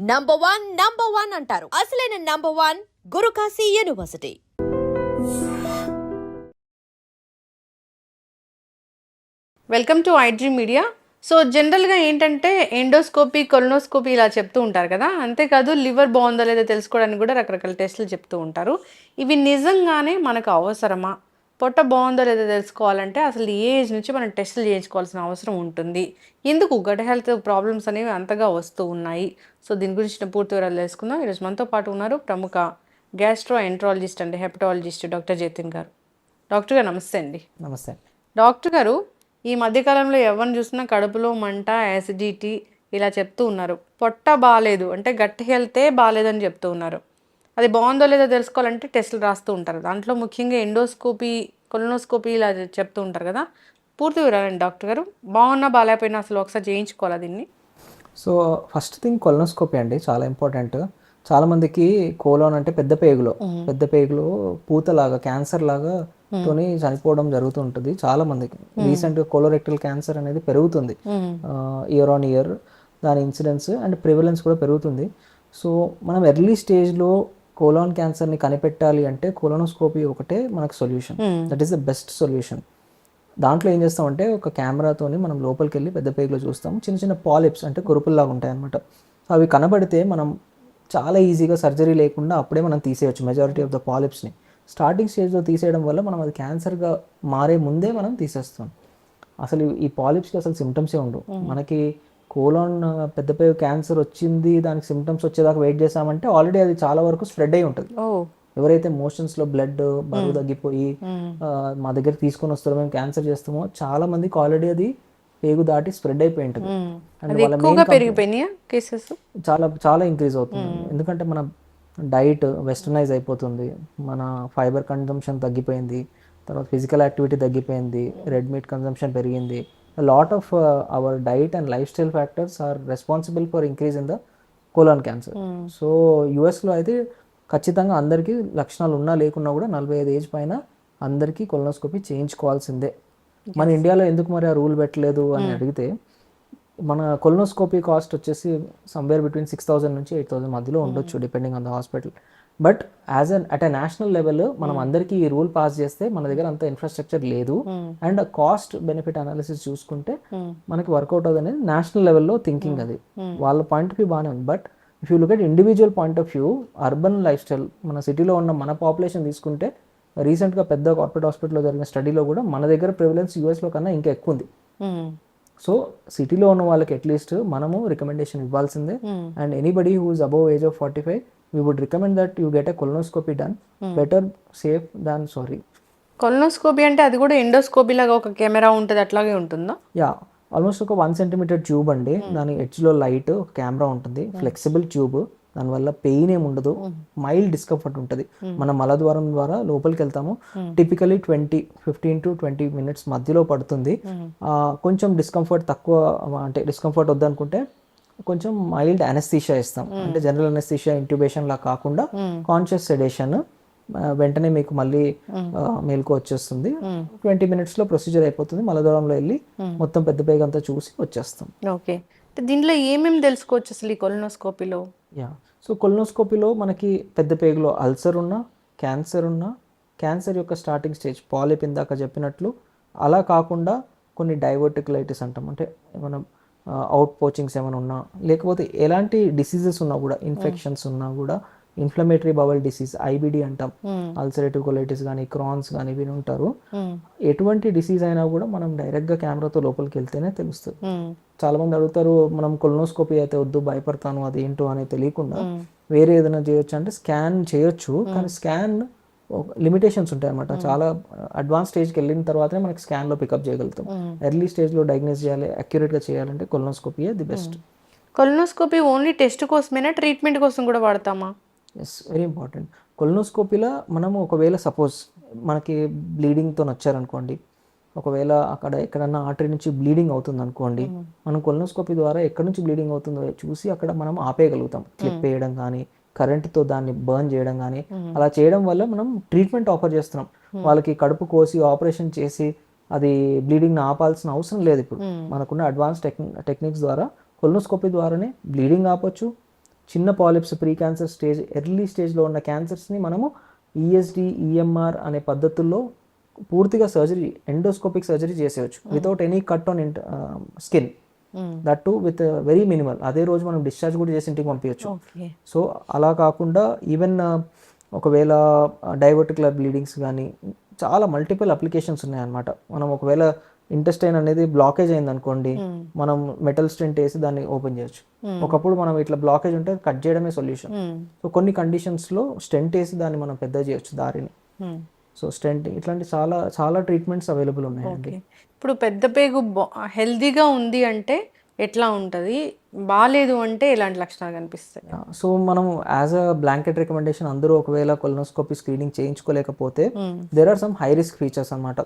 Number one number one అంటారు. అసలైన number one Gurukashi university. Welcome to iDream media so జనరల్గా ఏంటంటే endoscopy colonoscopy ఇలా చెప్తూ ఉంటారు కదా. అంతేకాదు లివర్ బాగుందో లేదో తెలుసుకోవడానికి కూడా రకరకాల టెస్టులు చెప్తూ ఉంటారు. ఇవి నిజంగానే మనకు అవసరమా? పొట్ట బాగుందో లేదో తెలుసుకోవాలంటే అసలు ఏ ఏజ్ నుంచి మనం టెస్టులు చేయించుకోవాల్సిన అవసరం ఉంటుంది. ఎందుకు? గట్ హెల్త్ ప్రాబ్లమ్స్ అనేవి అంతగా వస్తూ ఉన్నాయి. సో దీని గురించి పూర్తి వివరాలు తెలుసుకుందాం. ఈరోజు మనతో పాటు ఉన్నారు ప్రముఖ గ్యాస్ట్రో ఎంట్రాలజిస్ట్ అండి hepatologist doctor Jatin garu. Doctor garu నమస్తే అండి. నమస్తే డాక్టర్ గారు ఈ మధ్యకాలంలో ఎవరిని చూసినా కడుపులో మంట యాసిడిటీ ఇలా చెప్తూ ఉన్నారు. పొట్ట బాగాలేదు అంటే గట్టి హెల్తే బాగాలేదని చెప్తూ ఉన్నారు. అది బాగుందో లేదో తెలుసుకోవాలంటే టెస్టులు రాస్తూ ఉంటారు. దాంట్లో ముఖ్యంగా ఎండోస్కోపీ కొలనోస్కోపీ ఇలా చెప్తూ ఉంటారు కదా. పూర్తి వివరాలండి డాక్టర్ గారు. బాగున్నా బాగాలేకపోయినా అసలు ఒకసారి చేయించుకోవాలా దీన్ని? సో ఫస్ట్ థింగ్ కొలనోస్కోపీ అండి చాలా ఇంపార్టెంట్. చాలా మందికి కోలోన్ అంటే పెద్ద పేగులో. పెద్ద పేగులో పూతలాగా క్యాన్సర్ లాగా తోని చనిపోవడం జరుగుతుంటుంది చాలా మందికి. రీసెంట్ కోలోరెక్టల్ క్యాన్సర్ అనేది పెరుగుతుంది. ఇయర్ ఆన్ ఇయర్ దాని ఇన్సిడెన్స్ అండ్ ప్రివలెన్స్ కూడా పెరుగుతుంది. సో మనం ఎర్లీ స్టేజ్లో కోలాన్ క్యాన్సర్ని కనిపెట్టాలి అంటే కోలోనోస్కోపీ ఒకటే మనకు solution that is the best solution దాంట్లో ఏం చేస్తామంటే ఒక కెమెరాతోని మనం లోపలికి వెళ్ళి పెద్ద పేగులో చూస్తాం. చిన్న చిన్న పాలిప్స్ అంటే కురుపుల్లాగా ఉంటాయి అనమాట అవి కనబడితే మనం చాలా ఈజీగా సర్జరీ లేకుండా అప్పుడే మనం తీసేయచ్చు మెజారిటీ ఆఫ్ ద పాలిప్స్ని స్టార్టింగ్ స్టేజ్లో తీసేయడం వల్ల మనం అది క్యాన్సర్గా మారే ముందే మనం తీసేస్తాం. అసలు ఈ పాలిప్స్కి అసలు సిమ్టమ్సే ఉండవు. మనకి కోలాన్ పెద్ద పేగు క్యాన్సర్ వచ్చింది దానికి సిమ్టమ్స్ వచ్చేదాకా వెయిట్ చేసామంటే ఆల్రెడీ అది చాలా వరకు స్ప్రెడ్ అయి ఉంటుంది. ఎవరైతే మోషన్స్లో బ్లడ్ బరువు తగ్గిపోయి మా దగ్గర తీసుకొని వస్తారో మేము క్యాన్సర్ చేస్తామో చాలా మందికి ఆల్రెడీ అది పేగు దాటి స్ప్రెడ్ అయిపోయి ఉంటుంది. చాలా చాలా ఇంక్రీజ్ అవుతుంది. ఎందుకంటే మన డైట్ వెస్టర్నైజ్ అయిపోతుంది. మన ఫైబర్ కన్జంప్షన్ తగ్గిపోయింది. తర్వాత ఫిజికల్ యాక్టివిటీ తగ్గిపోయింది. రెడ్ మీట్ కన్జంప్షన్ పెరిగింది. Lot of our diet and lifestyle factors are responsible for increase in the colon cancer so యుఎస్లో అయితే ఖచ్చితంగా అందరికీ లక్షణాలు ఉన్నా లేకున్నా కూడా నలభై ఐదు ఏజ్ పైన అందరికీ కొలనోస్కోపీ చేయించుకోవాల్సిందే. మన ఇండియాలో ఎందుకు మరి ఆ రూల్ పెట్టలేదు అని అడిగితే మన కొలనోస్కోపీ కాస్ట్ వచ్చేసి సమ్వేర్ బిట్వీన్ సిక్స్ థౌసండ్ నుంచి ఎయిట్ థౌసండ్ మధ్యలో ఉండొచ్చు depending on the hospital but as an at a national level మనం అందరికీ ఈ రూల్ పాస్ చేస్తే మన దగ్గర అంత ఇన్ఫ్రాస్ట్రక్చర్ లేదు. అండ్ కాస్ట్ బెనిఫిట్ అనాలిసిస్ చూసుకుంటే మనకి వర్కౌట్ అవుతుంది అనేది నేషనల్ లెవెల్లో థింకింగ్ అది. వాళ్ళ పాయింట్ ఆఫ్ వ్యూ బాగానే ఉంది. But if you look at individual point of view urban lifestyle మన సిటీలో ఉన్న మన పాపులేషన్ తీసుకుంటే రీసెంట్గా పెద్ద కార్పొరేట్ హాస్పిటల్లో జరిగిన స్టడీలో కూడా మన దగ్గర ప్రివిలెన్స్ యూఎస్లో కన్నా ఇంకా ఎక్కువ ఉంది. సో సిటీలో ఉన్న వాళ్ళకి అట్లీస్ట్ మనము రికమెండేషన్ ఇవ్వాల్సిందే. And anybody who's above age of forty five we would recommend that you get a colonoscopy done better safe than sorry colonoscopy అంటే అది కూడా ఎండోస్కోపీ లాగా ఒక కెమెరా ఉంటుంది అట్లాగే ఉంటుందా? యా ఆల్మోస్ట్ ఒక వన్ సెంటీమీటర్ ట్యూబ్ అండి. దాని ఎడ్జ్లో లైట్ కెమెరా ఉంటుంది. ఫ్లెక్సిబుల్ ట్యూబ్ దానివల్ల పెయిన్ ఏమి ఉండదు. మైల్డ్ డిస్కంఫర్ట్ ఉంటుంది. మన మలద్వారం ద్వారా లోపలికి వెళ్తాము. Typically twenty fifteen to twenty minutes మధ్యలో పడుతుంది. ఆ, కొంచెం డిస్కంఫర్ట్ తక్కువ అంటే డిస్కంఫర్ట్ వద్దనుకుంటే కొంచెం మైల్డ్ అనెస్థీషియా ఇస్తాం. అంటే జనరల్ అనెస్థీషియా ఇంట్యూబేషన్ లా కాకుండా కాన్షియస్ సెడేషన్ వెంటనే మీకు మళ్ళీ ఆ, మేలుకు వచ్చేస్తుంది. ట్వంటీ మినిట్స్లో ప్రొసీజర్ అయిపోతుంది. మలదూరంలో వెళ్ళి మొత్తం పెద్ద పేగ అంతా చూసి వచ్చేస్తాం. ఓకే దీంట్లో ఏమేమి తెలుసుకోవచ్చు అసలు ఈ కొలనోస్కోపీలో యా సో కొలనోస్కోపీలో మనకి పెద్ద పేగులో అల్సర్ ఉన్నా క్యాన్సర్ ఉన్నా క్యాన్సర్ యొక్క స్టార్టింగ్ స్టేజ్ పాలిప్ ఇందాక చెప్పినట్లు అలా కాకుండా కొన్ని డైవర్టికులైటిస్ అంటాం. అంటే మనం అవుట్ పోచింగ్స్ ఏమైనా ఉన్నా లేకపోతే ఎలాంటి డిసీజెస్ ఉన్నా కూడా ఇన్ఫెక్షన్స్ ఉన్నా కూడా ఇన్ఫ్లమేటరీ బవల్ డిసీజ్ ఐబిడి అంటాం. అల్సరేటివ్ కొలైటిస్ కానీ క్రాన్స్ కానీ విని ఉంటారు. ఎటువంటి డిసీజ్ అయినా కూడా మనం డైరెక్ట్గా కెమెరాతో లోపలికి వెళ్తేనే తెలుస్తుంది. చాలా మంది అడుగుతారు మనం కొలనోస్కోపీ అయితే వద్దు భయపడతాను అది ఏంటో అనేది తెలియకుండా వేరే ఏదైనా చేయొచ్చు అంటే స్కాన్ చేయొచ్చు కానీ స్కాన్ లిమిటేషన్స్ ఉంటాయి అనమాట చాలా అడ్వాన్స్ స్టేజ్కి వెళ్ళిన తర్వాతనే మనకి స్కాన్లో పికప్ చేయగలుగుతాం. ఎర్లీ స్టేజ్లో డయాగ్నోస్ చేయాలి accurate గా చేయాలంటే colonoscopy the best colonoscopy only test కోసమేనా treatment కోసం కూడా వాడతామా? ఎస్ వెరీ ఇంపార్టెంట్ కొలనోస్కోపీలో మనము ఒకవేళ సపోజ్ మనకి బ్లీడింగ్తో వచ్చారనుకోండి ఒకవేళ అక్కడ ఎక్కడన్నా ఆర్టరీ నుంచి బ్లీడింగ్ అవుతుంది అనుకోండి మనం కొలనోస్కోపీ ద్వారా ఎక్కడి నుంచి బ్లీడింగ్ అవుతుందో చూసి అక్కడ మనం ఆపేయగలుగుతాం. క్లిప్ వేయడం కానీ కరెంట్తో దాన్ని బర్న్ చేయడం కానీ అలా చేయడం వల్ల మనం ట్రీట్మెంట్ ఆఫర్ చేస్తున్నాం. వాళ్ళకి కడుపు కోసి ఆపరేషన్ చేసి అది బ్లీడింగ్ ఆపాల్సిన అవసరం లేదు ఇప్పుడు. మనకున్న అడ్వాన్స్ టెక్ని టెక్నిక్స్ ద్వారా కొలనోస్కోపీ ద్వారానే బ్లీడింగ్ ఆపొచ్చు. చిన్న polyps pre cancer stage early స్టేజ్లో ఉన్న క్యాన్సర్స్ని మనము E ఈఎస్డి ఈఎంఆర్ అనే పద్ధతుల్లో పూర్తిగా సర్జరీ ఎండోస్కోపిక్ సర్జరీ చేసేయచ్చు. Without any cut on skin. That too with very minimal అదే రోజు మనం డిశ్చార్జ్ కూడా చేసి ఇంటికి పంపించచ్చు. సో అలా కాకుండా ఈవెన్ ఒకవేళ డైవర్టికులర్ బ్లీడింగ్స్ కానీ చాలా మల్టిపుల్ అప్లికేషన్స్ ఉన్నాయన్నమాట. మనం ఒకవేళ ఇంటెస్టైన్ అనేది బ్లాకేజ్ అయింది అనుకోండి మనం మెటల్ స్టెంట్ వేసి దాన్ని ఓపెన్ చేయొచ్చు. ఒకప్పుడు మనం ఇట్లా బ్లాకేజ్ ఉంటే కట్ చేయడమే సొల్యూషన్ సో కొన్ని కండిషన్స్లో స్టెంట్ వేసి దాన్ని మనం పెద్ద చేయొచ్చు దారిని. సో స్టెంట్ ఇట్లాంటి చాలా చాలా ట్రీట్మెంట్స్ అవైలబుల్ ఉన్నాయండి. ఇప్పుడు పెద్ద పేగు హెల్దీగా ఉంది అంటే ఎట్లా ఉంటుంది? బాగాలేదు అంటే ఎలాంటి లక్షణాలు కనిపిస్తాయి? సో మనం యాజ్ అ బ్లాంకెట్ రికమెండేషన్ అందరూ ఒకవేళ colonoscopy screening చేయించుకోలేకపోతే there are some high risk features అన్నమాట.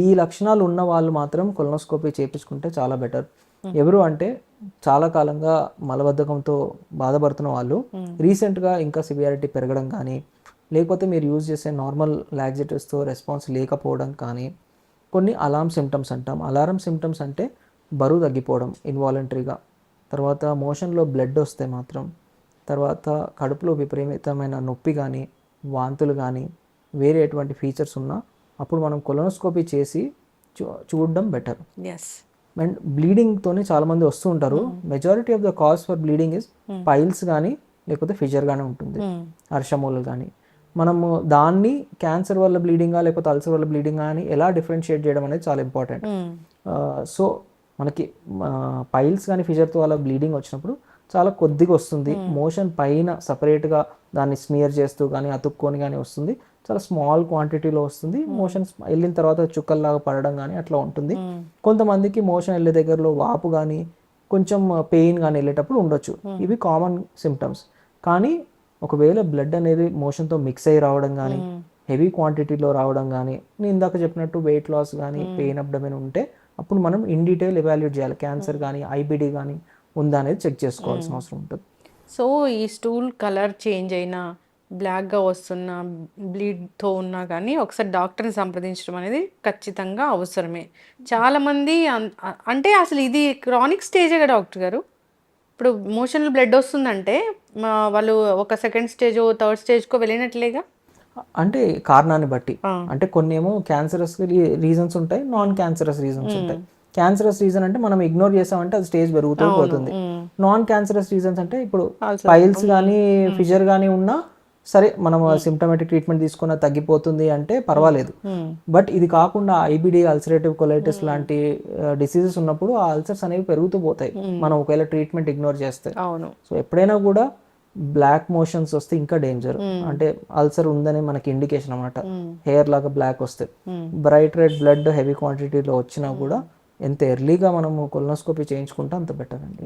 ఈ లక్షణాలు ఉన్న వాళ్ళు మాత్రం కొలనోస్కోపీ చేయించుకుంటే చాలా బెటర్ ఎవరు అంటే చాలా కాలంగా మలబద్ధకంతో బాధపడుతున్న వాళ్ళు రీసెంట్గా ఇంకా సివియారిటీ పెరగడం కానీ లేకపోతే మీరు యూజ్ చేసే నార్మల్ లాగ్జేటివ్స్తో రెస్పాన్స్ లేకపోవడం కానీ కొన్ని అలారం సిమ్టమ్స్ అంటాం. అలారం సిమ్టమ్స్ అంటే బరువు తగ్గిపోవడం ఇన్వాలంటరీగా తర్వాత మోషన్లో బ్లడ్ వస్తే మాత్రం తర్వాత కడుపులో విపరీతమైన నొప్పి కానీ వాంతులు కానీ వేరే ఎటువంటి ఫీచర్స్ ఉన్నా అప్పుడు మనం కొలనోస్కోపీ చేసి చూ చూడడం బెటర్ ఎస్ అండ్ బ్లీడింగ్తోనే చాలామంది వస్తూ ఉంటారు. Majority of the cause for bleeding is piles కానీ లేకపోతే ఫిజర్ కానీ ఉంటుంది. అర్షమూలు కానీ మనము దాన్ని క్యాన్సర్ వల్ల బ్లీడింగా లేకపోతే అల్సర్ వల్ల బ్లీడింగా అని ఎలా డిఫరెన్షియేట్ చేయడం అనేది చాలా ఇంపార్టెంట్ సో మనకి పైల్స్ కానీ ఫిజర్తో అలా బ్లీడింగ్ వచ్చినప్పుడు చాలా కొద్దిగా వస్తుంది. మోషన్ పైన సపరేట్గా దాన్ని స్మియర్ చేస్తూ కానీ అతుక్కొని కానీ వస్తుంది. చాలా స్మాల్ క్వాంటిటీలో వస్తుంది. మోషన్ వెళ్ళిన తర్వాత చుక్కల్లాగా పడడం కానీ అట్లా ఉంటుంది. కొంతమందికి మోషన్ వెళ్ళే దగ్గరలో వాపు కానీ కొంచెం పెయిన్ కానీ వెళ్ళేటప్పుడు ఉండొచ్చు. ఇవి కామన్ సిమ్టమ్స్ కానీ ఒకవేళ బ్లడ్ అనేది మోషన్తో మిక్స్ అయ్యి రావడం కానీ హెవీ క్వాంటిటీలో రావడం కానీ నేను ఇందాక చెప్పినట్టు వెయిట్ లాస్ కానీ పెయిన్ అబ్డమెన్ ఉంటే అప్పుడు మనం ఇన్ డీటెయిల్ ఎవాల్యుయేట్ చేయాలి. క్యాన్సర్ కానీ ఐబిడి కానీ ఉందా అనేది చెక్ చేసుకోవాల్సిన అవసరం ఉంటుంది. సో ఈ స్టూల్ కలర్ చేంజ్ అయినా బ్లాక్గా వస్తున్న బ్లీడ్తో ఉన్నా కానీ ఒకసారి డాక్టర్ని సంప్రదించడం అనేది ఖచ్చితంగా అవసరమే. చాలామంది అంటే అసలు ఇది క్రానిక్ స్టేజే డాక్టర్ గారు? ఇప్పుడు మోషనల్ బ్లడ్ వస్తుందంటే వాళ్ళు ఒక సెకండ్ స్టేజ్ థర్డ్ స్టేజ్కో వెళ్ళినట్లేగా? అంటే కారణాన్ని బట్టి. అంటే కొన్ని ఏమో క్యాన్సరస్ రీజన్స్ ఉంటాయి నాన్ క్యాన్సరస్ రీజన్స్ ఉంటాయి. క్యాన్సరస్ రీజన్ అంటే మనం ఇగ్నోర్ చేసామంటే అది స్టేజ్ పెరుగుతూ పోతుంది. నాన్ క్యాన్సరస్ రీజన్స్ అంటే ఇప్పుడు పైల్స్ కానీ ఫిజర్ కానీ ఉన్నా సరే మనం సిమ్టమేటిక్ ట్రీట్మెంట్ తీసుకున్న తగ్గిపోతుంది అంటే పర్వాలేదు. బట్ ఇది కాకుండా ఐబిడి అల్సరేటివ్ కొలైటిస్ లాంటి డిసీజెస్ ఉన్నప్పుడు ఆ అల్సర్స్ అనేవి పెరుగుతూ పోతాయి. మనం ఒకవేళ ట్రీట్మెంట్ ఇగ్నోర్ చేస్తే. సో ఎప్పుడైనా కూడా బ్లాక్ మోషన్స్ వస్తే ఇంకా డేంజర్ అంటే అల్సర్ ఉందని మనకి ఇండికేషన్ అనమాట హెయిర్ లాగా బ్లాక్ వస్తే. బ్రైట్ రెడ్ బ్లడ్ హెవీ క్వాంటిటీలో వచ్చినా కూడా ఎంత ఎర్లీగా మనము కొలనోస్కోపీ చేయించుకుంటే అంత బెటర్ అండి.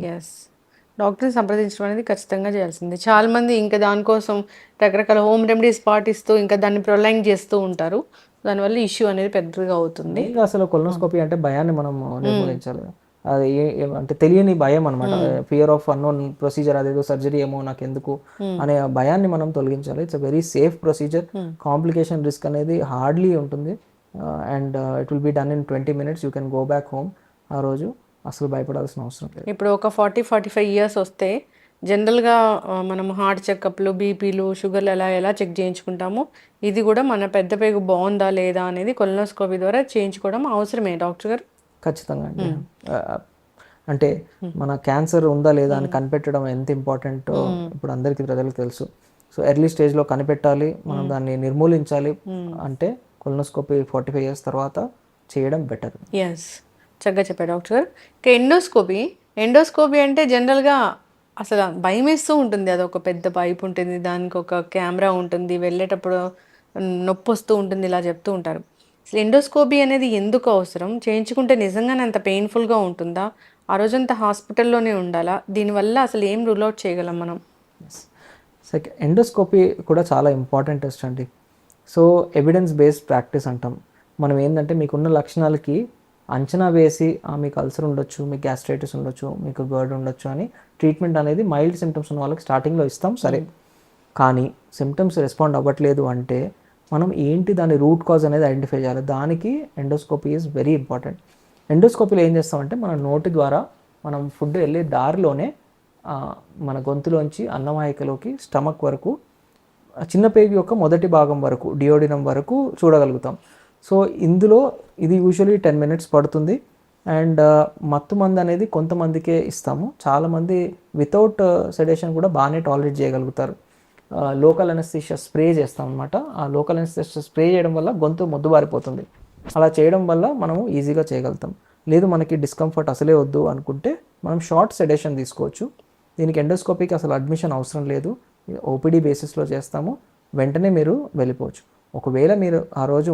డాక్టర్ని సంప్రదించడం అనేది ఖచ్చితంగా చేయాల్సిందే. చాలా మంది ఇంకా దానికోసం రకరకాల హోమ్ రెమెడీస్ పాటిస్తూ ఇంకా దాన్ని ప్రొలైంగ్ చేస్తూ ఉంటారు. దానివల్ల ఇష్యూ అనేది పెద్దగా అవుతుంది. ఇంకా అసలు కొలనోస్కోపీ అంటే భయాన్ని మనం నిర్మూలించాలి. అది అంటే తెలియని భయం అనమాట ఫియర్ ఆఫ్ అన్నోన్ ప్రొసీజర్ అదేదో సర్జరీ ఏమో నాకు ఎందుకు అనే భయాన్ని మనం తొలగించాలి. It's very safe procedure complication risk అనేది హార్డ్లీ ఉంటుంది. And it will be done in twenty minutes you can go back home ఆ రోజు. అసలు భయపడాల్సిన అవసరం లేదు. ఇప్పుడు ఒక ఫార్టీ ఫార్టీ ఫైవ్ ఇయర్స్ వస్తే జనరల్గా మనం హార్ట్ చెకప్లు బీపీలు షుగర్లు ఎలా ఎలా చెక్ చేయించుకుంటామో ఇది కూడా మన పెద్ద పేగు బాగుందా లేదా అనేది కొలనోస్కోపీ ద్వారా చేయించుకోవడం అవసరమే. డాక్టర్ గారు? ఖచ్చితంగా అండి. అంటే మన క్యాన్సర్ ఉందా లేదా అని కనిపెట్టడం ఎంత ఇంపార్టెంట్ ఇప్పుడు అందరికీ ప్రజలకు తెలుసు. సో ఎర్లీ స్టేజ్లో కనిపెట్టాలి మనం దాన్ని నిర్మూలించాలి అంటే కొలనోస్కోపీ ఫార్టీ ఫైవ్ ఇయర్స్ తర్వాత చేయడం బెటర్. ఎస్ చక్కగా చెప్పారు డాక్టర్ గారు. ఇక ఎండోస్కోపీ ఎండోస్కోపీ అంటే జనరల్గా అసలు భయం వేస్తూ ఉంటుంది. అది ఒక పెద్ద పైప్ ఉంటుంది దానికి ఒక కెమెరా ఉంటుంది వెళ్ళేటప్పుడు నొప్పి వస్తూ ఉంటుంది ఇలా చెప్తూ ఉంటారు. అసలు ఎండోస్కోపీ అనేది ఎందుకు అవసరం? చేయించుకుంటే నిజంగానే అంత పెయిన్ఫుల్గా ఉంటుందా? ఆ రోజంతా హాస్పిటల్లోనే ఉండాలా? దీనివల్ల అసలు ఏం రూల్ అవుట్ చేయగలం మనం? సెకండ్ ఎండోస్కోపీ కూడా చాలా ఇంపార్టెంట్ టెస్ట్ అండి. సో ఎవిడెన్స్ బేస్డ్ ప్రాక్టీస్ అంటాం. మనం ఏంటంటే మీకున్న లక్షణాలకి అంచనా వేసి "ఆ, మీకు అల్సర్ ఉండొచ్చు మీకు గ్యాస్ట్రైటిస్ ఉండొచ్చు మీకు గర్డ్ ఉండొచ్చు అని ట్రీట్మెంట్ అనేది మైల్డ్ సిమ్టమ్స్ ఉన్న వాళ్ళకి స్టార్టింగ్లో ఇస్తాం సరే. కానీ సిమ్టమ్స్ రెస్పాండ్ అవ్వట్లేదు అంటే మనం ఏంటి దాని రూట్ కాజ్ అనేది ఐడెంటిఫై చేయాలి. దానికి ఎండోస్కోపీ ఈజ్ వెరీ ఇంపార్టెంట్. ఎండోస్కోపీలో ఏం చేస్తామంటే మన నోటి ద్వారా మనం ఫుడ్ వెళ్ళే దారిలోనే మన గొంతులోంచి అన్నవాహికలోకి స్టమక్ వరకు చిన్న పేగు యొక్క మొదటి భాగం వరకు డియోడినం వరకు చూడగలుగుతాం. సో ఇందులో ఇది యూజువలీ టెన్ మినిట్స్ పడుతుంది. అండ్ uh, మత్తు మందు అనేది కొంతమందికే ఇస్తాము. చాలామంది వితౌట్ సెడేషన్ uh, కూడా బాగానే టాలరేట్ చేయగలుగుతారు. లోకల్ అనస్థిషియా స్ప్రే చేస్తాం అనమాట ఆ లోకల్ అనస్థిషియా స్ప్రే చేయడం వల్ల గొంతు మొద్దుబారిపోతుంది. అలా చేయడం వల్ల మనము ఈజీగా చేయగలుగుతాం. లేదు మనకి డిస్కంఫర్ట్ అసలే వద్దు అనుకుంటే మనం షార్ట్ సెడేషన్ తీసుకోవచ్చు. దీనికి ఎండోస్కోపీకి అసలు అడ్మిషన్ అవసరం లేదు. ఓపీడీ బేసిస్లో చేస్తాము. వెంటనే మీరు వెళ్ళిపోవచ్చు. ఒకవేళ మీరు ఆ రోజు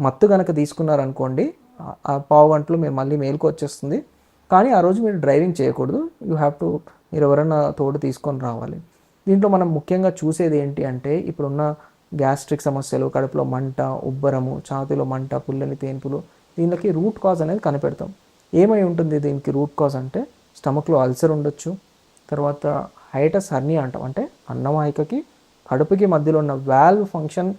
మత్తు కనుక తీసుకున్నారనుకోండి ఆ- ఆ పావు గంటలు మీరు మళ్ళీ మేలుకు వచ్చేస్తుంది. కానీ ఆ రోజు మీరు డ్రైవింగ్ చేయకూడదు. యూ హ్యావ్ టు మీరు ఎవరైనా తోడు తీసుకొని రావాలి. దీంట్లో మనం ముఖ్యంగా చూసేది ఏంటి అంటే ఇప్పుడున్న గ్యాస్ట్రిక్ సమస్యలు కడుపులో మంట ఉబ్బరము ఛాతిలో మంట పుల్లని తేన్పులు దీనికి రూట్ కాజ్ అనేది కనిపెడతాం. ఏమై ఉంటుంది దీనికి రూట్ కాజ్ అంటే స్టమక్లో అల్సర్ ఉండొచ్చు. తర్వాత హైటస్ హర్నియా అంటాం. అంటే అన్నవాహికకి కడుపుకి మధ్యలో ఉన్న వాల్వ్ ఫంక్షన్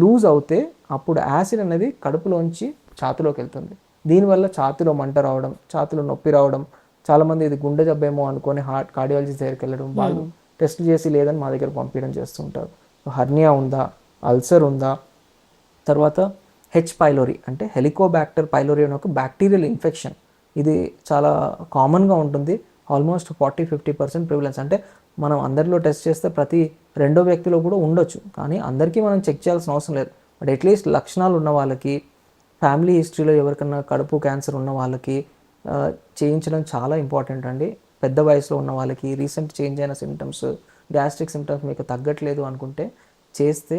లూజ్ అవుతే అప్పుడు యాసిడ్ అనేది కడుపులోంచి ఛాతిలోకి వెళ్తుంది. దీనివల్ల ఛాతిలో మంట రావడం ఛాతిలో నొప్పి రావడం చాలామంది ఇది గుండె జబ్బేమో అనుకొని హార్ట్ కార్డియాలజీ దగ్గరికి వెళ్ళడం వాళ్ళు టెస్ట్ చేసి లేదని మా దగ్గర పంపించడం చేస్తుంటారు. హర్నియా ఉందా? అల్సర్ ఉందా? తర్వాత హెచ్ పైలోరీ అంటే హెలికోబ్యాక్టర్ పైలోరీ అనే ఒక బ్యాక్టీరియల్ ఇన్ఫెక్షన్ ఇది చాలా కామన్గా ఉంటుంది. Almost forty fifty percent prevalence అంటే మనం అందరిలో టెస్ట్ చేస్తే ప్రతి రెండో వ్యక్తిలో కూడా ఉండొచ్చు. కానీ అందరికీ మనం చెక్ చేయాల్సిన అవసరం లేదు. బట్ అట్లీస్ట్ లక్షణాలు ఉన్న వాళ్ళకి ఫ్యామిలీ హిస్టరీలో ఎవరికైనా కడుపు క్యాన్సర్ ఉన్న వాళ్ళకి చేయించడం చాలా ఇంపార్టెంట్ అండి. పెద్ద వయసులో ఉన్న వాళ్ళకి రీసెంట్ చేంజ్ అయిన సిమ్టమ్స్ గ్యాస్ట్రిక్ సిమ్టమ్స్ మీకు తగ్గట్లేదు అనుకుంటే చేస్తే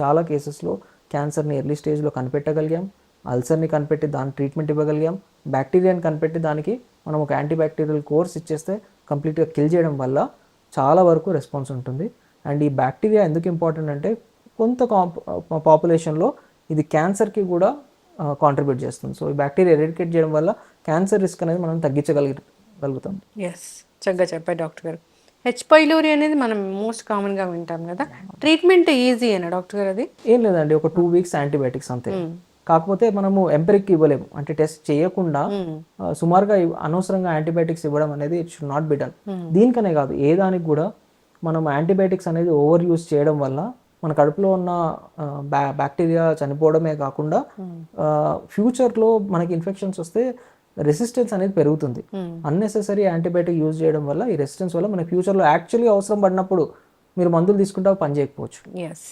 చాలా కేసెస్లో క్యాన్సర్ని ఎర్లీ స్టేజ్లో కనిపెట్టగలిగాం. అల్సర్ని కనిపెట్టి దాని ట్రీట్మెంట్ ఇవ్వగలిగాం. బ్యాక్టీరియాని కనిపెట్టి దానికి మనం ఒక యాంటీబ్యాక్టీరియల్ కోర్స్ ఇచ్చేస్తే కంప్లీట్గా కిల్ చేయడం వల్ల చాలా వరకు రెస్పాన్స్ ఉంటుంది. అండ్ ఈ బ్యాక్టీరియా ఎందుకు ఇంపార్టెంట్ అంటే కొంత పాపులేషన్లో ఇది క్యాన్సర్కి కూడా కాంట్రిబ్యూట్ చేస్తుంది. సో ఈ బ్యాక్టీరియా ఎరిడికేట్ చేయడం వల్ల క్యాన్సర్ రిస్క్ అనేది మనం తగ్గించగలిగి గలుగుతాం. ఎస్ చక్కగా చెప్పారు డాక్టర్ గారు. హెచ్ పైలోరీ అనేది మనం మోస్ట్ కామన్గా వింటాం కదా. ట్రీట్మెంట్ ఈజీ అయినా డాక్టర్ గారు అది? ఏం లేదండి. ఒక టూ వీక్స్ యాంటీబయాటిక్స్ అంతే. కాకపోతే మనము ఎంపెరిక్ ఇవ్వలేము. అంటే టెస్ట్ చేయకుండా సుమారుగా అనవసరంగా యాంటీబయాటిక్స్ ఇవ్వడం అనేది it should not be done. దీనికనే కాదు ఏ దానికి కూడా మనం యాంటీబయాటిక్స్ అనేది ఓవర్ యూస్ చేయడం వల్ల మన కడుపులో ఉన్న బ్యా బ్యాక్టీరియా చనిపోవడమే కాకుండా ఫ్యూచర్లో మనకి ఇన్ఫెక్షన్స్ వస్తే రెసిస్టెన్స్ అనేది పెరుగుతుంది. అన్నెసెసరీ యాంటీబయాటిక్ యూజ్ చేయడం వల్ల ఈ రెసిస్టెన్స్ వల్ల మన ఫ్యూచర్లో యాక్చువల్లీ అవసరం పడినప్పుడు మీరు మందులు తీసుకుంటే పని చేయకపోవచ్చు yes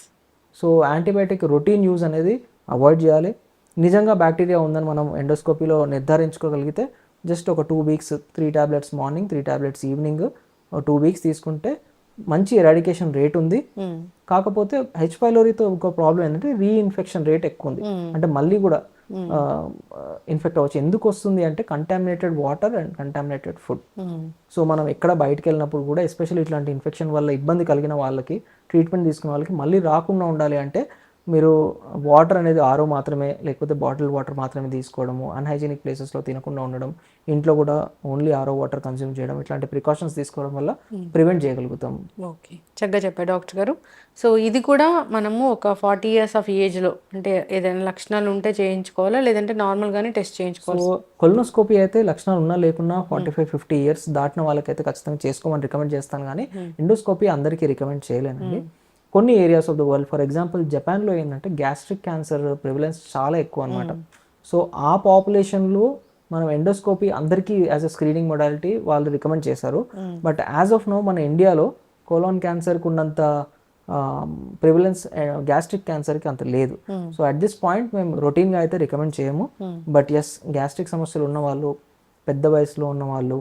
so antibiotic routine use అనేది అవాయిడ్ చేయాలి. నిజంగా బ్యాక్టీరియా ఉందని మనం ఎండోస్కోపీలో నిర్ధారించుకోగలిగితే జస్ట్ ఒక two weeks three tablets morning three tablets evening two weeks తీసుకుంటే మంచి ఎరాడికేషన్ రేట్ ఉంది. కాకపోతే హెచ్ పైలోరీతో ఒక ప్రాబ్లం ఏంటంటే రీఇన్ఫెక్షన్ రేట్ ఎక్కువ ఉంది. అంటే మళ్ళీ కూడా ఇన్ఫెక్ట్ అవ్వచ్చు. ఎందుకు వస్తుంది అంటే contaminated water and contaminated food so మనం ఎక్కడ బయటకు వెళ్ళినప్పుడు కూడా ఎస్పెషల్లీ ఇట్లాంటి ఇన్ఫెక్షన్ వల్ల ఇబ్బంది కలిగిన వాళ్ళకి ట్రీట్మెంట్ తీసుకున్న వాళ్ళకి మళ్ళీ రాకుండా ఉండాలి అంటే మీరు వాటర్ అనేది ఆరో మాత్రమే లేకపోతే బాటిల్ వాటర్ మాత్రమే తీసుకోవడము అన్హైజీనిక్ ప్లేసెస్లో తినకుండా ఉండడం ఇంట్లో కూడా ఓన్లీ ఆరో వాటర్ కన్జ్యూమ్ చేయడం ఇట్లాంటి ప్రికాషన్స్ తీసుకోవడం వల్ల ప్రివెంట్ చేయగలుగుతాం. ఓకే చక్కగా చెప్పారు డాక్టర్ గారు. సో ఇది కూడా మనము ఒక ఫార్టీ ఇయర్స్ ఆఫ్ ఏజ్లో అంటే ఏదైనా లక్షణాలు ఉంటే చేయించుకోవాలా లేదంటే నార్మల్గానే టెస్ట్ చేయించుకోవాలి? సో కొలనోస్కోపీ అయితే లక్షణాలు ఉన్నా లేకున్నా ఫార్టీ ఫైవ్ ఫిఫ్టీ ఇయర్స్ దాటిన వాళ్ళకైతే ఖచ్చితంగా చేసుకోమని రికమెండ్ చేస్తాను కానీ ఎండోస్కోపీ అందరికీ రికమెండ్ చేయలేనండి. కొన్ని areas of the world for example జపాన్లో ఏంటంటే గ్యాస్ట్రిక్ క్యాన్సర్ ప్రివిలెన్స్ చాలా ఎక్కువ అనమాట సో ఆ పాపులేషన్లో మనం ఎండోస్కోపీ అందరికీ యాజ్ అ స్క్రీనింగ్ మొడాలిటీ వాళ్ళు రికమెండ్ చేశారు. బట్ యాజ్ ఆఫ్ నో మన ఇండియాలో కోలాన్ క్యాన్సర్కి ఉన్నంత ప్రివిలెన్స్ గ్యాస్ట్రిక్ క్యాన్సర్కి అంత లేదు. సో అట్ దిస్ పాయింట్ మేము రొటీన్గా అయితే రికమెండ్ చేయము. బట్ ఎస్ గ్యాస్ట్రిక్ సమస్యలు ఉన్న వాళ్ళు పెద్ద వయసులో ఉన్న వాళ్ళు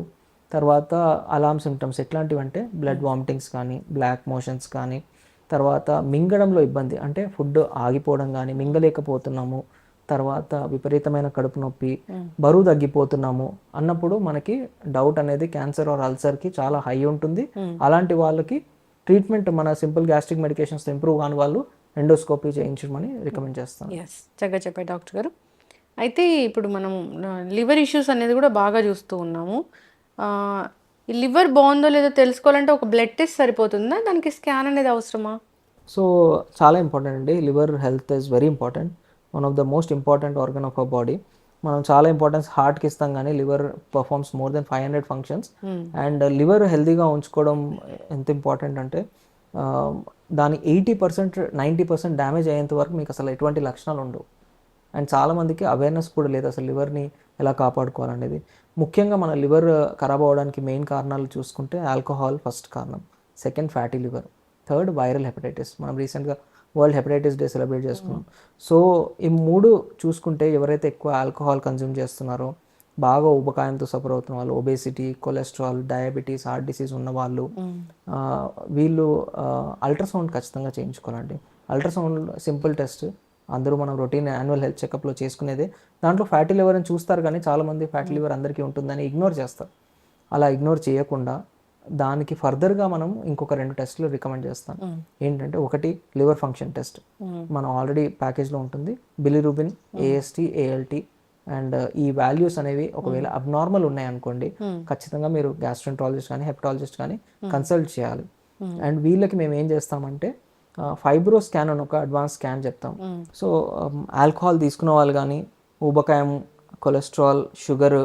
తర్వాత అలామ్ సిమ్టమ్స్ ఎట్లాంటివి అంటే బ్లడ్ వామిటింగ్స్ కానీ బ్లాక్ మోషన్స్ కానీ తర్వాత మింగడంలో ఇబ్బంది. అంటే ఫుడ్ ఆగిపోవడం కానీ మింగలేకపోతున్నాము. తర్వాత విపరీతమైన కడుపు నొప్పి బరువు తగ్గిపోతున్నాము అన్నప్పుడు మనకి డౌట్ అనేది క్యాన్సర్ ఆర్ అల్సర్కి చాలా హై ఉంటుంది. అలాంటి వాళ్ళకి ట్రీట్మెంట్ మన సింపుల్ గ్యాస్ట్రిక్ మెడికేషన్స్ ఇంప్రూవ్ కాని వాళ్ళు ఎండోస్కోపీ చేయించమని రికమెండ్ చేస్తాం ఎస్ చక్కగా చెప్పారు డాక్టర్ గారు. అయితే ఇప్పుడు మనం లివర్ ఇష్యూస్ అనేది కూడా బాగా చూస్తూ ఉన్నాము. ఈ లివర్ బాగుందో లేదో తెలుసుకోవాలంటే ఒక బ్లడ్ టెస్ట్ సరిపోతుందా? దానికి స్కాన్ అనేది అవసరమా? సో చాలా ఇంపార్టెంట్ అండి. Liver health is very important. One of the most important organ of our body. మనం చాలా ఇంపార్టెన్స్ హార్ట్కి ఇస్తాం కానీ liver performs more than five hundred functions. And liver హెల్తీగా ఉంచుకోవడం ఎంత ఇంపార్టెంట్ అంటే దాని eighty percent ninety percent damage అయ్యేంత వరకు మీకు అసలు ఎటువంటి లక్షణాలు ఉండవు. అండ్ చాలామందికి అవేర్నెస్ కూడా లేదు అసలు లివర్ని ఎలా కాపాడుకోవాలనేది. ముఖ్యంగా మన లివర్ ఖరాబ్ అవ్వడానికి మెయిన్ కారణాలు చూసుకుంటే ఆల్కహాల్ ఫస్ట్ కారణం. Second fatty liver third viral hepatitis మనం రీసెంట్గా వరల్డ్ హెపటైటిస్ డే సెలబ్రేట్ చేసుకున్నాం. సో ఈ మూడు చూసుకుంటే ఎవరైతే ఎక్కువ ఆల్కహాల్ కన్జ్యూమ్ చేస్తున్నారో బాగా ఊబకాయంతో సఫర్ అవుతున్న వాళ్ళు obesity cholesterol diabetes heart disease ఉన్న వాళ్ళు ఆ, వీళ్ళు అల్ట్రాసౌండ్ ఖచ్చితంగా చేయించుకోవాలండి. అల్ట్రాసౌండ్ సింపుల్ టెస్ట్ అందరూ మనం రొటీన్ యాన్యువల్ హెల్త్ చెకప్లో చేసుకునేదే. దాంట్లో ఫ్యాటీ లివర్ అని చూస్తారు కానీ చాలామంది ఫ్యాటీ లివర్ అందరికీ ఉంటుందని ఇగ్నోర్ చేస్తారు. అలా ఇగ్నోర్ చేయకుండా దానికి ఫర్దర్గా మనం ఇంకొక రెండు టెస్ట్లు రికమెండ్ చేస్తాం ఏంటంటే ఒకటి లివర్ ఫంక్షన్ టెస్ట్. మనం ఆల్రెడీ ప్యాకేజ్లో ఉంటుంది. బిలిరూబిన్ ఏఎస్టీ ఏఎల్టీ అండ్ ఈ వాల్యూస్ అనేవి ఒకవేళ అబ్నార్మల్ ఉన్నాయనుకోండి ఖచ్చితంగా మీరు గ్యాస్ట్రెంట్రాలజిస్ట్ కానీ హెపటాలజిస్ట్ కానీ కన్సల్ట్ చేయాలి. అండ్ వీళ్ళకి మేము ఏం చేస్తామంటే ఫైబ్రో స్కాన్ అని ఒక అడ్వాన్స్ స్కాన్ చెప్తాం. సో ఆల్కహాల్ తీసుకున్న వాళ్ళు కానీ ఊబకాయం కొలెస్ట్రాల్ షుగర్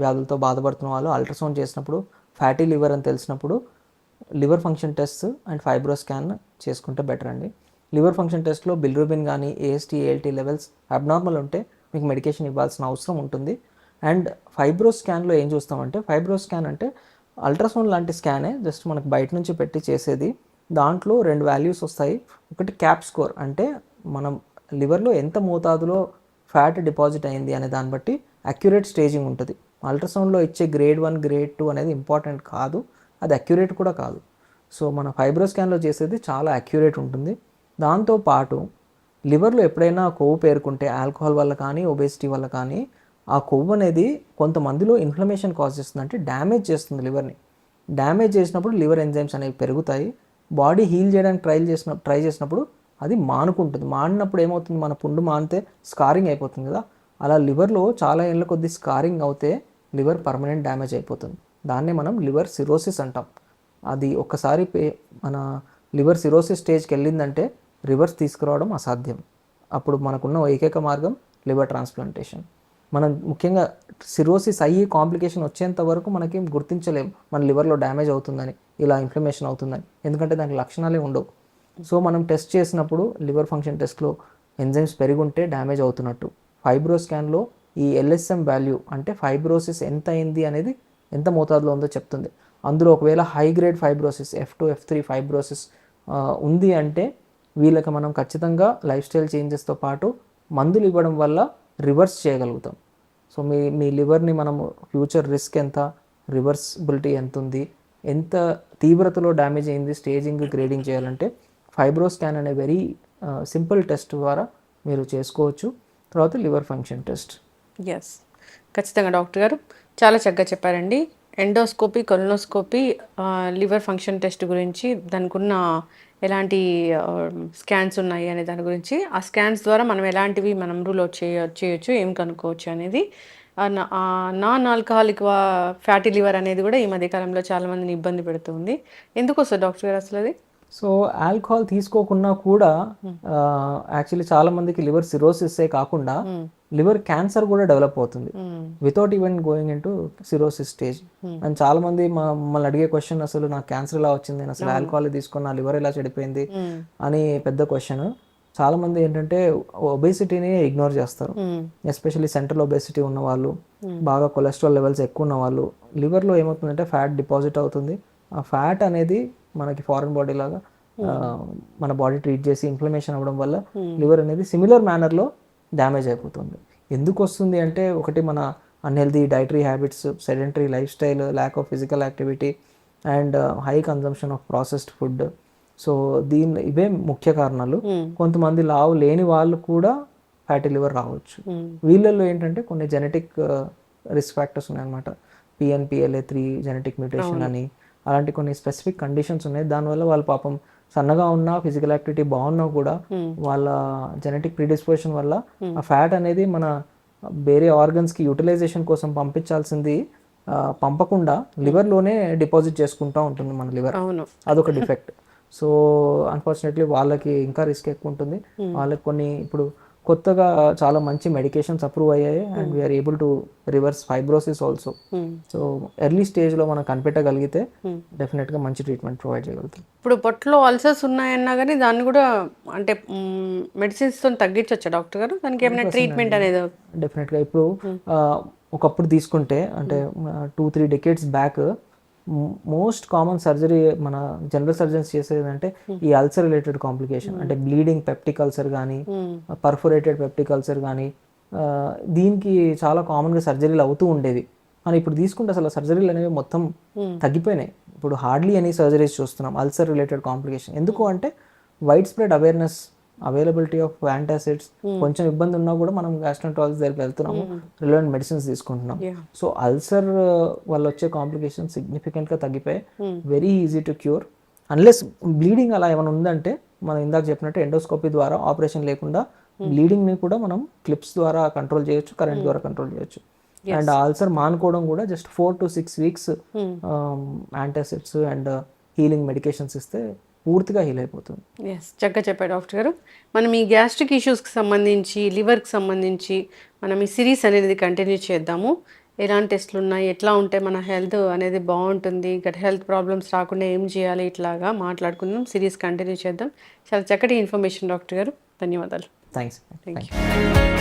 వ్యాధులతో బాధపడుతున్న వాళ్ళు అల్ట్రాసౌండ్ చేసినప్పుడు ఫ్యాటీ లివర్ అని తెలిసినప్పుడు liver function test and fibro scan చేసుకుంటే బెటర్ అండి. లివర్ ఫంక్షన్ టెస్ట్లో బిల్రూబిన్ కానీ ఏఎస్టీ ఏఎల్టీ లెవెల్స్ అబ్నార్మల్ ఉంటే మీకు మెడికేషన్ ఇవ్వాల్సిన అవసరం ఉంటుంది. అండ్ ఫైబ్రో స్కాన్లో ఏం చూస్తామంటే ఫైబ్రో స్కాన్ అంటే అల్ట్రాసౌండ్ లాంటి స్కానే జస్ట్ మనకు బయట నుంచి పెట్టి చేసేది. దాంట్లో రెండు వాల్యూస్ వస్తాయి. ఒకటి క్యాప్ స్కోర్ అంటే మనం లివర్లో ఎంత మోతాదులో ఫ్యాట్ డిపాజిట్ అయింది అనే దాన్ని బట్టి అక్యురేట్ స్టేజింగ్ ఉంటుంది. అల్ట్రాసౌండ్లో ఇచ్చే గ్రేడ్ వన్ గ్రేడ్ టూ అనేది ఇంపార్టెంట్ కాదు. అది అక్యురేట్ కూడా కాదు. సో మన ఫైబ్రో స్కాన్లో చేసేది చాలా అక్యురేట్ ఉంటుంది. దాంతో పాటు లివర్లో ఎప్పుడైనా కొవ్వు పేరుకుంటే ఆల్కహాల్ వల్ల కానీ ఒబేసిటీ వల్ల కానీ ఆ కొవ్వు అనేది కొంతమందిలో ఇన్ఫ్లమేషన్ కాజ్ చేస్తుంది. అంటే డ్యామేజ్ చేస్తుంది లివర్ని. డ్యామేజ్ చేసినప్పుడు లివర్ ఎంజైమ్స్ అనేవి పెరుగుతాయి. బాడీ హీల్ చేయడానికి ట్రై చేసిన ట్రై చేసినప్పుడు అది మానుకుంటుంది. మానినప్పుడు ఏమవుతుంది? మన పుండు మానితే స్కారింగ్ అయిపోతుంది కదా. అలా లివర్లో చాలా ఏళ్ళ కొద్ది స్కారింగ్ అవుతే లివర్ పర్మనెంట్ డ్యామేజ్ అయిపోతుంది. దాన్నే మనం లివర్ సిరోసిస్ అంటాం. అది ఒక్కసారి పే మన లివర్ సిరోసిస్ స్టేజ్కి వెళ్ళిందంటే రివర్స్ తీసుకురావడం అసాధ్యం. అప్పుడు మనకున్న ఏకైక మార్గం లివర్ ట్రాన్స్ప్లాంటేషన్. మనం ముఖ్యంగా సిరోసిస్ అయ్యి కాంప్లికేషన్ వచ్చేంత వరకు మనకి గుర్తించలేం. మన లివర్లో డ్యామేజ్ అవుతుందని ఇలా ఇన్ఫ్లమేషన్ అవుతుందని. ఎందుకంటే దానికి లక్షణాలే ఉండవు. సో మనం టెస్ట్ చేసినప్పుడు లివర్ ఫంక్షన్ టెస్ట్లో ఎంజైమ్స్ పెరిగుంటే డ్యామేజ్ అవుతున్నట్టు. ఫైబ్రో స్కాన్లో ఈ ఎల్ఎస్ఎం వాల్యూ అంటే ఫైబ్రోసిస్ ఎంత అయింది అనేది ఎంత మోతాదులో ఉందో చెప్తుంది. అందులో ఒకవేళ high grade fibrosis F two F three fibrosis ఉంది అంటే వీళ్ళకి మనం ఖచ్చితంగా లైఫ్ స్టైల్ చేంజెస్తో పాటు మందులు ఇవ్వడం వల్ల రివర్స్ చేయగలుగుతాం. సో మీ మీ లివర్ని మనము ఫ్యూచర్ రిస్క్ ఎంత రివర్సిబిలిటీ ఎంత ఉంది ఎంత తీవ్రతలో డ్యామేజ్ అయింది స్టేజింగ్ గ్రేడింగ్ చేయాలంటే ఫైబ్రో స్కాన్ అనే వెరీ సింపుల్ టెస్ట్ ద్వారా మీరు చేసుకోవచ్చు. తర్వాత లివర్ ఫంక్షన్ టెస్ట్. ఎస్ ఖచ్చితంగా డాక్టర్ గారు చాలా చక్కగా చెప్పారండి. Endoscopy colonoscopy liver function test గురించి దానికి ఉన్న ఎలాంటి స్కాన్స్ ఉన్నాయి అనే దాని గురించి. ఆ స్కాన్స్ ద్వారా మనం ఎలాంటివి మనం రూల్ అవుట్ చేయ చేయొచ్చు ఏం కనుక్కోవచ్చు అనేది. నా- నాన్ ఆల్కహాలిక్ ఫ్యాటీ లివర్ అనేది కూడా ఈ మధ్యకాలంలో చాలా మందిని ఇబ్బంది పెడుతుంది. ఎందుకు వస్తుంది డాక్టర్ గారు అసలు అది? సో ఆల్కహాల్ తీసుకోకున్నా కూడా యాక్చువల్లీ చాలా మందికి లివర్ సిరోసిసే కాకుండా లివర్ క్యాన్సర్ కూడా డెవలప్ అవుతుంది. Without even going into cirrhosis stage and చాలా మంది మమ్మల్ని అడిగే క్వశ్చన్ అసలు నాకు క్యాన్సర్ ఎలా వచ్చింది? నేను అసలు ఆల్కహాల్ తీసుకున్న నా లివర్ ఎలా చెడిపోయింది? అని పెద్ద క్వశ్చన్ చాలా మంది ఏంటంటే ఒబేసిటీని ఇగ్నోర్ చేస్తారు. ఎస్పెషల్లీ సెంట్రల్ ఒబేసిటీ ఉన్న వాళ్ళు బాగా కొలెస్ట్రాల్ లెవెల్స్ ఎక్కువ ఉన్న వాళ్ళు లివర్లో ఏమవుతుందంటే ఫ్యాట్ డిపాజిట్ అవుతుంది. ఆ ఫ్యాట్ అనేది మనకి ఫారెన్ బాడీ లాగా ఆ, మన బాడీ ట్రీట్ చేసి ఇన్ఫ్లమేషన్ అవ్వడం వల్ల లివర్ అనేది సిమిలర్ మేనర్లో డ్యామేజ్ అయిపోతుంది. ఎందుకు వస్తుంది అంటే ఒకటి మన unhealthy dietary habits sedentary lifestyle lack of physical activity and high consumption of processed food so దీని ఇవే ముఖ్య కారణాలు. కొంతమంది లావు లేని వాళ్ళు కూడా ఫ్యాటీ లివర్ రావచ్చు. వీళ్ళల్లో ఏంటంటే కొన్ని జెనెటిక్ రిస్క్ ఫ్యాక్టర్స్ ఉన్నాయన్నమాట. పిఎన్పిఎల్ఏ త్రీ జెనెటిక్ మ్యూటేషన్ అని అలాంటి కొన్ని స్పెసిఫిక్ కండిషన్స్ ఉన్నాయి. దానివల్ల వాళ్ళు పాపం సన్నగా ఉన్నా ఫిజికల్ యాక్టివిటీ బాగున్నా కూడా వాళ్ళ జెనెటిక్ ప్రిడిస్పోజిషన్ వల్ల ఆ ఫ్యాట్ అనేది మన వేరే ఆర్గన్స్కి యూటిలైజేషన్ కోసం పంపించాల్సింది పంపకుండా liver లోనే డిపాజిట్ చేసుకుంటా ఉంటుంది మన లివర్ అదొక డిఫెక్ట్ సో అన్ఫార్చునేట్లీ వాళ్ళకి ఇంకా రిస్క్ ఎక్కువ ఉంటుంది. వాళ్ళకి కొన్ని ఇప్పుడు కొత్తగా చాలా మంచి మెడికేషన్స్ అప్రూవ్ అయ్యాయి and we're able to reverse fibrosis also so early స్టేజ్లో మనం కనిపెట్టగలిగితే డెఫినెట్గా మంచి ట్రీట్మెంట్ ప్రొవైడ్ చేయగలుగుతాం. ఇప్పుడు పొట్టలో అల్సర్స్ ఉన్నాయన్నా కానీ దాన్ని కూడా అంటే మెడిసిన్స్తో తగ్గించవచ్చా డాక్టర్ గారు? దానికి ఏమైనా ట్రీట్మెంట్ అనేది? డెఫినెట్గా ఇప్పుడు ఆ, ఒకప్పుడు తీసుకుంటే అంటే two three decades back most common surgery మన జనరల్ సర్జన్స్ చేసేది అంటే ఈ అల్సర్ రిలేటెడ్ కాంప్లికేషన్. అంటే బ్లీడింగ్ పెప్టిక్ అల్సర్ కానీ పర్ఫొరేటెడ్ పెప్టిక్ అల్సర్ కానీ దీనికి చాలా కామన్గా సర్జరీలు అవుతూ ఉండేది కానీ ఇప్పుడు తీసుకుంటే అసలు సర్జరీలు అనేవి మొత్తం తగ్గిపోయినాయి. ఇప్పుడు హార్డ్లీ ఎనీ సర్జరీస్ చూస్తున్నాం అల్సర్ రిలేటెడ్ కాంప్లికేషన్. ఎందుకు అంటే wide spread awareness availability of antacids కొంచెం ఇబ్బంది ఉన్నా కూడా మనం గ్యాస్ట్రోంటాలజీ దగ్గరికి వెళ్తున్నాము రిలవెంట్ మెడిసిన్స్ తీసుకుంటున్నాం. సో అల్సర్ వల్ల వచ్చే కాంప్లికేషన్ సిగ్నిఫికెంట్గా తగ్గిపోయి very easy to cure unless bleeding అలా ఏమైనా ఉందంటే మనం ఇందాక చెప్పినట్టు ఎండోస్కోపీ ద్వారా ఆపరేషన్ లేకుండా బ్లీడింగ్ని కూడా మనం క్లిప్స్ ద్వారా కంట్రోల్ చేయొచ్చు కరెంట్ ద్వారా కంట్రోల్ చేయొచ్చు. అండ్ అల్సర్ మానుకోవడం కూడా just four to six weeks antacids and healing medications ఇస్తే పూర్తిగా హీల్ అయిపోతుంది. ఎస్ చక్కగా చెప్పారు డాక్టర్ గారు. మనం ఈ గ్యాస్ట్రిక్ ఇష్యూస్కి సంబంధించి లివర్కి సంబంధించి మనం ఈ సిరీస్ అనేది కంటిన్యూ చేద్దాము. ఎలాంటి టెస్ట్లు ఉన్నాయి ఎట్లా ఉంటే మన హెల్త్ అనేది బాగుంటుంది గట్ హెల్త్ ప్రాబ్లమ్స్ రాకుండా ఏం చేయాలి ఇట్లాగా మాట్లాడుకుందాం సిరీస్ కంటిన్యూ చేద్దాం. చాలా చక్కటి ఇన్ఫర్మేషన్ డాక్టర్ గారు. ధన్యవాదాలు. Thanks thank you